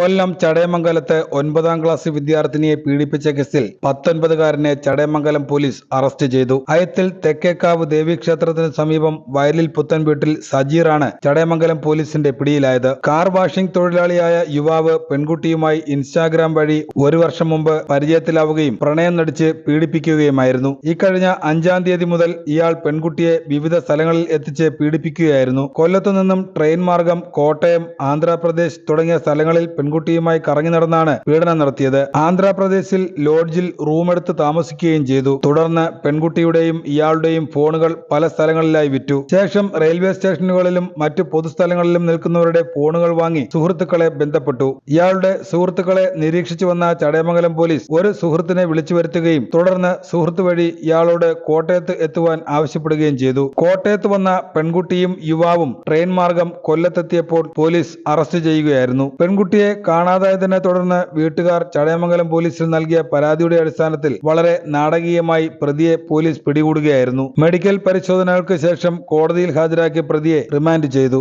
കൊല്ലം ചടയമംഗലത്ത് ഒൻപതാം ക്ലാസ് വിദ്യാർത്ഥിനിയെ പീഡിപ്പിച്ച കേസിൽ പത്തൊൻപതുകാരനെ ചടയമംഗലം പോലീസ് അറസ്റ്റ് ചെയ്തു. അയത്തിൽ തെക്കേക്കാവ് ദേവീക്ഷേത്രത്തിന് സമീപം വയലിൽ പുത്തൻ വീട്ടിൽ സജീറാണ് ചടയമംഗലം പോലീസിന്റെ പിടിയിലായത്. കാർ വാഷിംഗ് തൊഴിലാളിയായ യുവാവ് പെൺകുട്ടിയുമായി ഇൻസ്റ്റാഗ്രാം വഴി ഒരു വർഷം മുമ്പ് പരിചയത്തിലാവുകയും പ്രണയം നടിച്ച് പീഡിപ്പിക്കുകയുമായിരുന്നു. ഇക്കഴിഞ്ഞ അഞ്ചാം തീയതി മുതൽ ഇയാൾ പെൺകുട്ടിയെ വിവിധ സ്ഥലങ്ങളിൽ എത്തിച്ച് പീഡിപ്പിക്കുകയായിരുന്നു. കൊല്ലത്തു നിന്നും ട്രെയിൻ മാർഗം കോട്ടയം ആന്ധ്രാപ്രദേശ് തുടങ്ങിയ സ്ഥലങ്ങളിൽ പെൺകുട്ടിയുമായി കറങ്ങി നടന്നാണ് പീഡനം നടത്തിയത്. ആന്ധ്രാപ്രദേശിൽ ലോഡ്ജിൽ റൂമെടുത്ത് താമസിക്കുകയും ചെയ്തു. തുടർന്ന് പെൺകുട്ടിയുടെയും ഇയാളുടെയും ഫോണുകൾ പല സ്ഥലങ്ങളിലായി വിറ്റു. ശേഷം റെയിൽവേ സ്റ്റേഷനുകളിലും മറ്റു പൊതുസ്ഥലങ്ങളിലും നിൽക്കുന്നവരുടെ ഫോണുകൾ വാങ്ങി സുഹൃത്തുക്കളെ ബന്ധപ്പെട്ടു. ഇയാളുടെ സുഹൃത്തുക്കളെ നിരീക്ഷിച്ചു വന്ന ചടയമംഗലം പോലീസ് ഒരു സുഹൃത്തിനെ വിളിച്ചു വരുത്തുകയും തുടർന്ന് സുഹൃത്ത് വഴി ഇയാളോട് കോട്ടയത്ത് എത്തുവാൻ ആവശ്യപ്പെടുകയും ചെയ്തു. കോട്ടയത്ത് വന്ന പെൺകുട്ടിയും യുവാവും ട്രെയിൻ മാർഗം കൊല്ലത്തെത്തിയപ്പോൾ പോലീസ് അറസ്റ്റ് ചെയ്യുകയായിരുന്നു. പെൺകുട്ടിയെ കാണാതായതിനെ തുടർന്ന് വീട്ടുകാർ ചടയമംഗലം പോലീസിൽ നൽകിയ പരാതിയുടെ അടിസ്ഥാനത്തിൽ വളരെ നാടകീയമായി പ്രതിയെ പോലീസ് പിടികൂടുകയായിരുന്നു. മെഡിക്കൽ പരിശോധനകൾക്ക് ശേഷം കോടതിയിൽ ഹാജരാക്കിയ പ്രതിയെ റിമാൻഡ് ചെയ്തു.